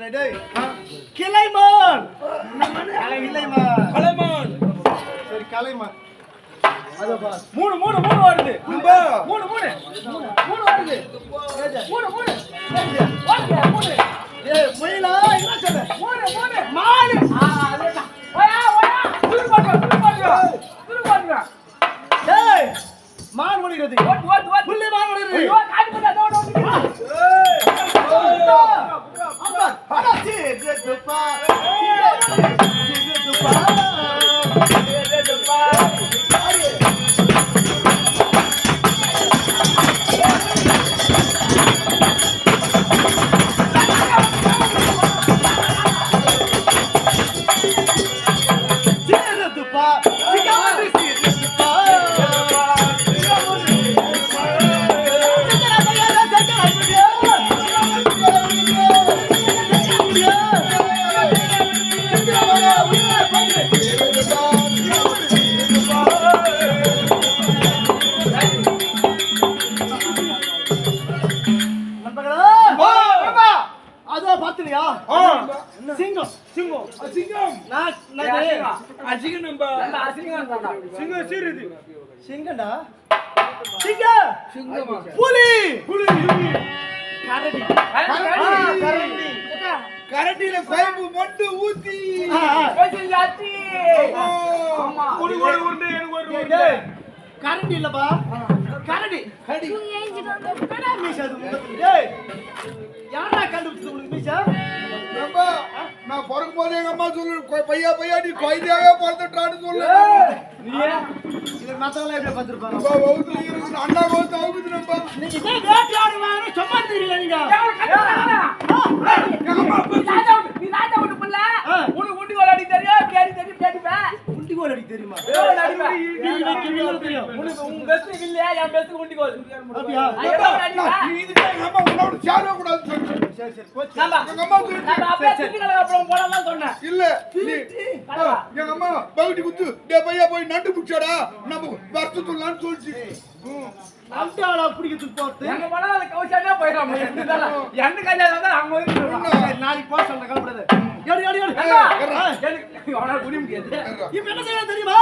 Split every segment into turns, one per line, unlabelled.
கோயில் டேய் கிளைமான் கிளைமான்
கலைமான்
சரி கலைமான்
மூணு மூணு மூணு வருது.
நம்பா
மூணு மூணு. மூணு வருது. மூணு மூணு.
சிங்கம்
சீருது
சிங்கம்டா சிங்கம்
சிங்கமா
புலி!
புலி!
கரடி.
கரடி.
கரடி.
கரண்டில குழம்பு மொண்டு ஊத்தி.
கரடி இல்லப்பா. கரடி
கரடி
என்னடா மீசை அது முகத்துல? டேய், யாரா கண்டுபிடிச்சது உனக்கு மீசை?
ஏம்பா, நான் பிறக்கும் போது எங்க அம்மா சொல்லு பையா பையா நீ கொய்தாவே பிறந்துட்டான்னு சொல்லு
இது மத்தவங்களாம் எப்படி பார்த்திருப்பாங்க?
அண்ணா வவுத்து அவுக்குது நம்பா
நீங்க என்ன வேட்டையாடுவாங்கன்னு சும்மா தெரியல நீங்க.
தெரியும்
குண்டிகோல் அடிக்க தெரியுமா?
எவ்வளவு அடிப்பேன்?
வில் வைக்க வில் தெரியும்.
உனக்கு அப்புறம் போடலாம் சொன்னேன்.
இல்ல. எங்க அம்மா பகுதி குத்து. பையா போய் நண்டு பிடிச்சாடா? நம்ம சொல்லலாம்னு சொல்லிச்சு.
நண்டு ஆளா பிடிக்கிறதுக்கு போறது.
எங்க அது கௌஷல்யா போயிடும். எந்த கல்யாணம் வந்தா அவங்க
நாளைக்கு போக சொல்றேன், கவலைப்படாத. எடு, எடு, எடு.
ஏண்டா?
ஆ.
எனக்கு அவனால புரிய முடியாது
இப்ப என்ன செய்யணும் தெரியுமா?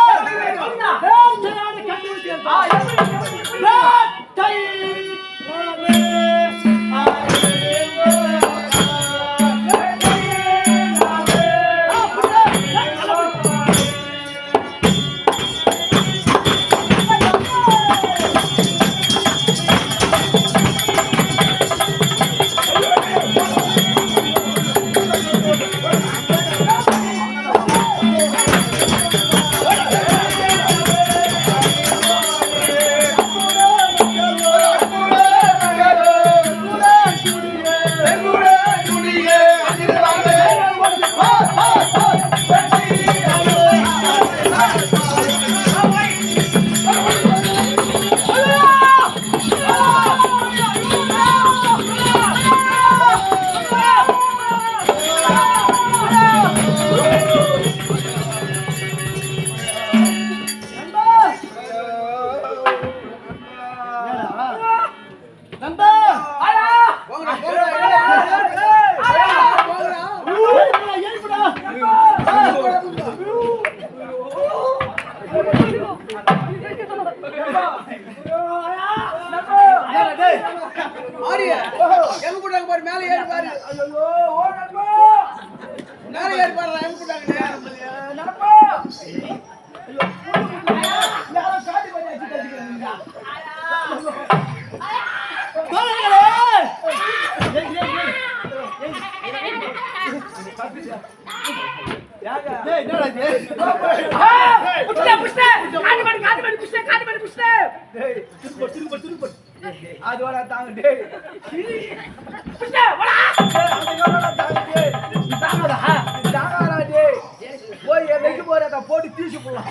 தீசு போடலாம்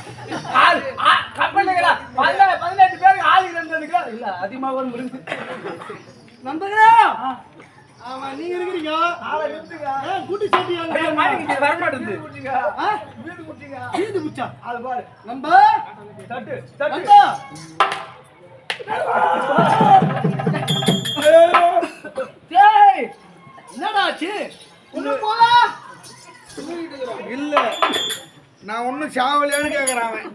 ஆள் கம்பெனிகளா பதினே பதினெட்டு பேருக்கு ஆள் இருந்ததுக்கு
இல்ல அதிகமாக முடிஞ்சு நண்பர்களா ஆமா நீங்க இருக்கிறீங்க. ஆளை நிறுத்துங்க. குட்டி
சட்டி மாட்டிக்கிட்டு வர
மாட்டேங்குது.
வீடு குட்டிங்க
வீடு குச்சா
அது பாரு.
நம்ப
தட்டு தட்டு. என்னடா
ஆச்சு? ஒண்ணு போலாம் இல்ல. நான்
ஒன்றும் சாவலையான்னு கேட்குறான் அவன்.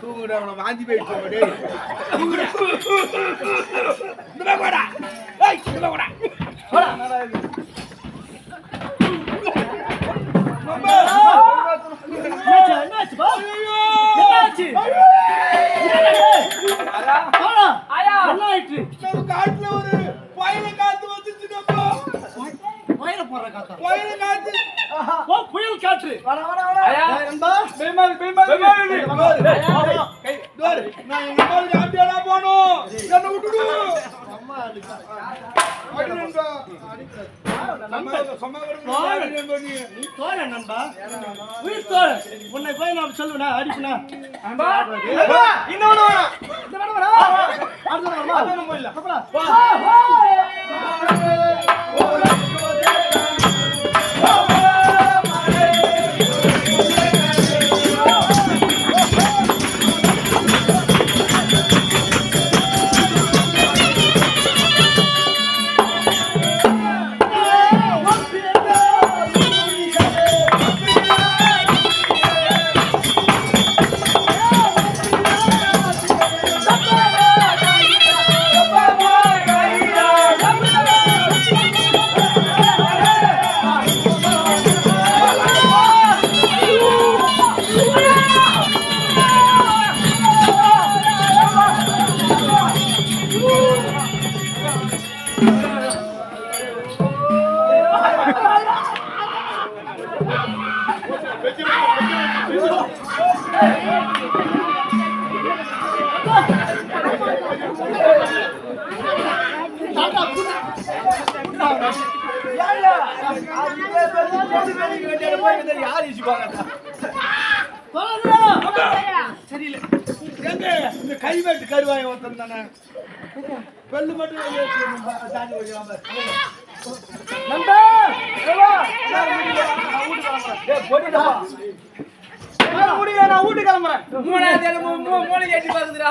தூங்குடா
அவனை வாந்தி
போயிட்டு காட்டுல ஒரு புயல காத்து.
ஓ புயல் காற்று.
ஆயா
ஏய், நண்பா.
பெருமாள் பெருமாள். பெருமாள்.
கை. டோர் நான் எங்க அம்மாவுக்கு ஆம்பியாடா போணும் என்ன விட்டுடு.
அம்மா நீ நண்பா. உயிர் உன்னை போய் நான் சொல்லுவேனா அடிப்பனா? இந்த வரா அடுத்த
இல்ல.
வரா சரியில்லை
எங்க இந்த கைவேட்டு கருவாயம் ஒருத்தன் தானே பெல்லு மட்டும் தாண்டி வைக்கலாம் பாரு.
நண்பா
மூணாவது இடம் மூ- மூணு கேட்டி பாக்குதுடா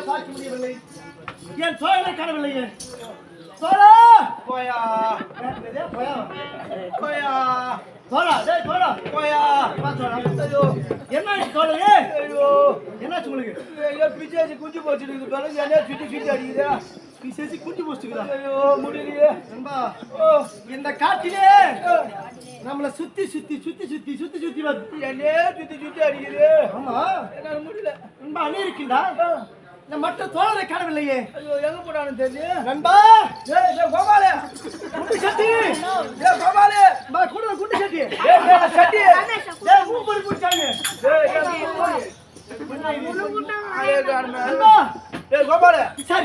சரியாக பார்க்க முடியவில்லை. என் சோழனை காணவில்லையே? சோழா!
போயா?
போயா.
போயா
சோழா டேய் சோழா.
போயா.
ஐயோ. என்ன சோழே
ஐயோ.
என்னாச்சு உங்களுக்கு?
ஐயோ பிச்சாச்சு குஞ்சு போச்சுட்டு பிறகு என்ன சுத்தி சுத்தி அடிக்குதா?
பிசேசி குட்டி போச்சுக்குதா?
ஐயோ முடியலையே.
நண்பா இந்த காட்டிலே நம்மள சுத்தி சுத்தி சுத்தி சுத்தி சுத்தி சுத்தி வருது
என்னே சுத்தி சுத்தி அடிக்குது.
ஆமா.
என்னால முடியல.
நண்பா அணி இருக்குண்டா இந்த மற்ற தோழரை காணவில்லையே
ஐயோ எங்க போனாலும் தெரியல
நண்பா
ஏய், கோபாலு
குண்டு சட்டி
ஏய் கோபாலு
பா கூட குண்டு சட்டி
ஏய், சட்டி
ஏய் மூப்படி புடிச்சாங்க
ஏய் ஏய், கோபாலு.
சரி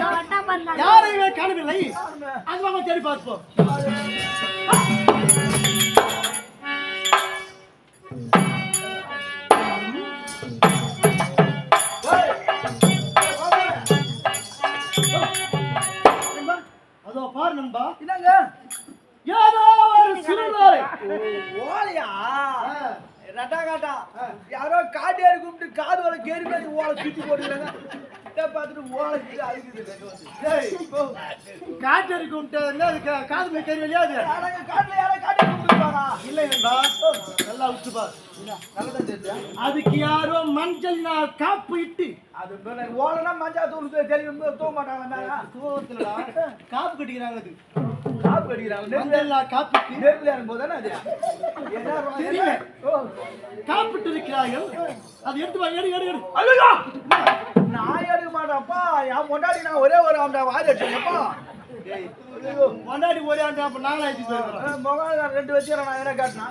யாரையுமே காணவில்லை அது தேடி பார்ப்போம் காற்றடிக்கு விட்டதுல அது காது போய் கறி அது
காட்டுல யாரா காட்டி கொடுத்துருப்பானா
இல்லை நண்பா நல்லா உத்து பார். அதுக்கு யாரோ மஞ்சள் காப்பு இட்டு.
அது ஓலைனா மஞ்சா தூள் தெரியும் தூக்க மாட்டாங்க மேல
கோவத்துலடா காப்பு கட்டிக்கிறாங்க அது.
காப்பு அடிக்கிறாங்க நெருப்புல
மஞ்சள் நாள் காப்புக்கு
நெருப்புல இறங்கும் போது தானே அது.
காப்பிட்டு இருக்கிறார்கள் அது எடுத்து எடு எடு. எடு
ஐயோ! நான் எடுக்க மாட்டேன்ப்பா என் பொண்டாட்டி நான் ஒரே ஒரு அந்த வாரி அடிச்சேன்ப்பா
முன்னாடி ஒரே ஆண்டு அப்ப நாலாயிரத்தி போயிருக்கிறோம்
முகம் ரெண்டு வச்சுக்கிறேன் நான் என்ன காட்டினா.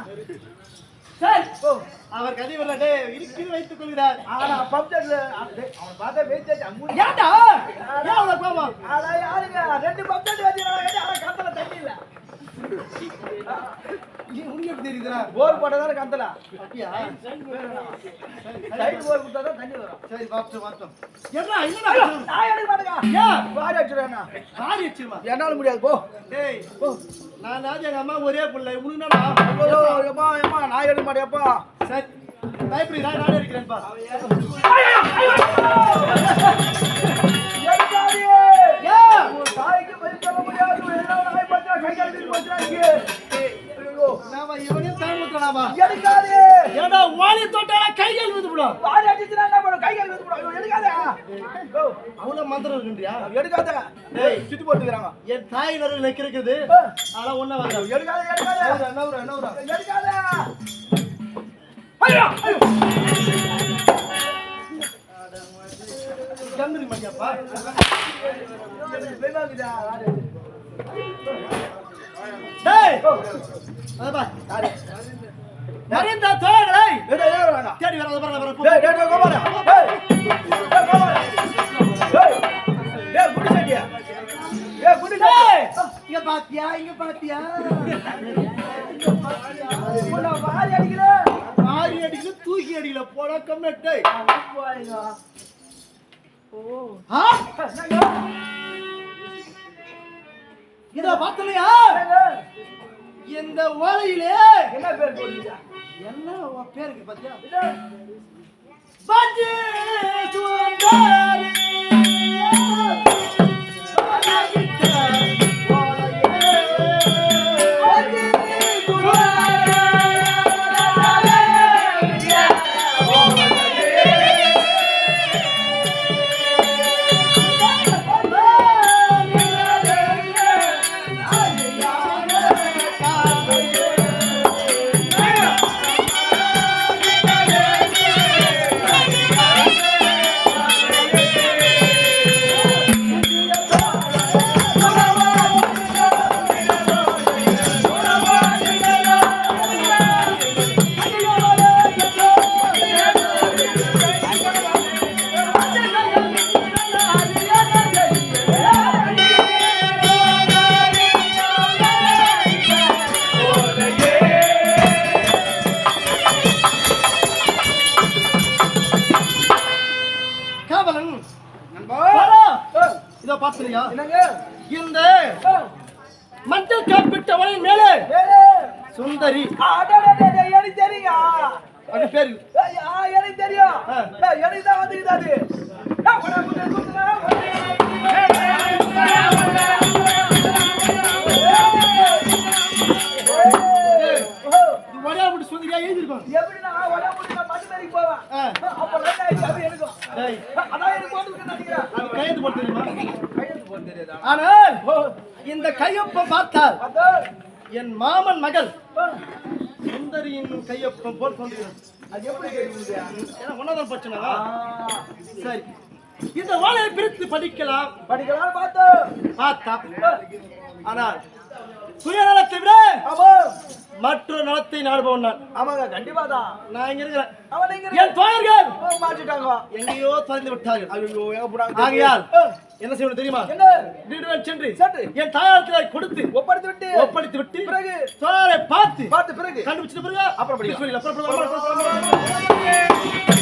சரி
ஓ.
அவர் கதை வரல இருக்குது வைத்துக் கொள்கிறார்.
ஆனா பப்ஜெட்ல அவன் பார்த்தா வெயிட் அம்மூடி
ஏன்டா? ஏன் அவ்வளவு கோபம்?
ஆனா யாருங்க? ரெண்டு பப்ஜெட் வச்சுக்கிறாங்க ஆனா கந்தல தண்ணி இல்ல?
உனக்கு எப்படி தெரியுதுடா?
போர் போட்டதால கந்தல
அப்படியா?
சைடு போர் கொடுத்தாதான் தண்ணி வரும்.
சரி பாத்து பார்த்தோம் என்ன என்னடா
நான் எடுக்க மாட்டேங்க
ஏன்
வாரி அடிச்சிடுறேன்
காரி வச்சிருமா?
என்னால முடியாது போ.
டேய் நான் தான் எங்க அம்மா ஒரே பிள்ளை. உனக்குடா
ஐயோ ஏமா ஏமா நான் எடுக்க மாட்டேன்ப்பா
சரி பயப்படி நான் நானே ஏன்
உன் தாய்க்கு பதில் சொல்ல முடியாது என்ன நாய் கை எடுக்காதே.
ஏடா வாலி தொட்டால கைகள் விட்டு விடும்
வாரி அடிச்சுனா என்ன பண்ணும்? கை கழுவி போடும் ஐயோ எடுக்காதே. ஐயோ
அவ்வளவு மந்திரம் இருக்குன்றியா?
எடுக்காத.
டேய்.
சுத்தி போட்டுக்கிறாங்க.
என் தாய் நடுவில் நிக்கிறது அதெல்லாம் ஒண்ணு வரல
எடுக்காத எடுக்காத. ஐயோ ஐயோ. எனக்கு பயமாக்குதா வாரி அடிச்சு.
டேய். அதப்பா தோழர்களை தேடி வர வர வர
குடி
இங்க பாத்தியா இங்க பாத்தியா
அடிக்கிறேன்.
ஆரி தூக்கி அடிக்கல போடா கம்மெட்டை இத பாத்தலையா இந்த ஓலையிலே
என்ன பேர் போடுறீங்க?
என்ன பேருக்கு பாத்தியா? பஞ்சு சுந்தரி சுந்தரி.
எனக்கு தெரியும்.
அது பேரு.
எனக்கு தெரியும். எனக்கு தான்
போட்டு சுந்தரியா எழுதிருக்கோம்.
எப்படி நான் உடம்பு மட்டு மேரிக்கு போவேன். அப்ப லைட் எனக்கும்.
டேய்
அதான் எனக்கு போட்டு நினைக்கிறேன்.
கையெழுத்து போட்டு தெரியுமா?
கையெழுத்து போட்டு தெரியாதா?
ஆனால் இந்த கையொப்பம் பார்த்தால் என் மாமன் மகள். சுந்தரியின் கையொப்பம் போல் சொல்லுகிறது
அது எப்படி
ஏன்னா ஒன்னதான் பிரச்சனை சரி. இந்த வாழையை பிரித்து படிக்கலாம்.
படிக்கலாம் பார்த்தோம்.
பார்த்தா. ஆனால் சுயநலத்தை விட
ஆமா
மற்ற நலத்தை நாடுபவன் நான்.
ஆமாங்க கண்டிப்பா தான்
நான் இங்க இருக்கிறேன்.
அவன் நீங்க
என் தோழர்கள்!
மாற்றிட்டாங்க
எங்கேயோ தொலைந்து விட்டார்கள்.
ஐயோ எங்க போனாங்க
ஆகையால் என்ன செய்யணும் தெரியுமா?
என்ன?
சென்று
சென்று.
என் தாயாரத்தில் கொடுத்து
ஒப்படைத்து விட்டு
ஒப்படைத்து விட்டு
பிறகு?
தோழரை பார்த்து
பார்த்த பிறகு?
கண்டுபிடிச்சிட்ட பிறகு அப்புறம், அப்புறம்.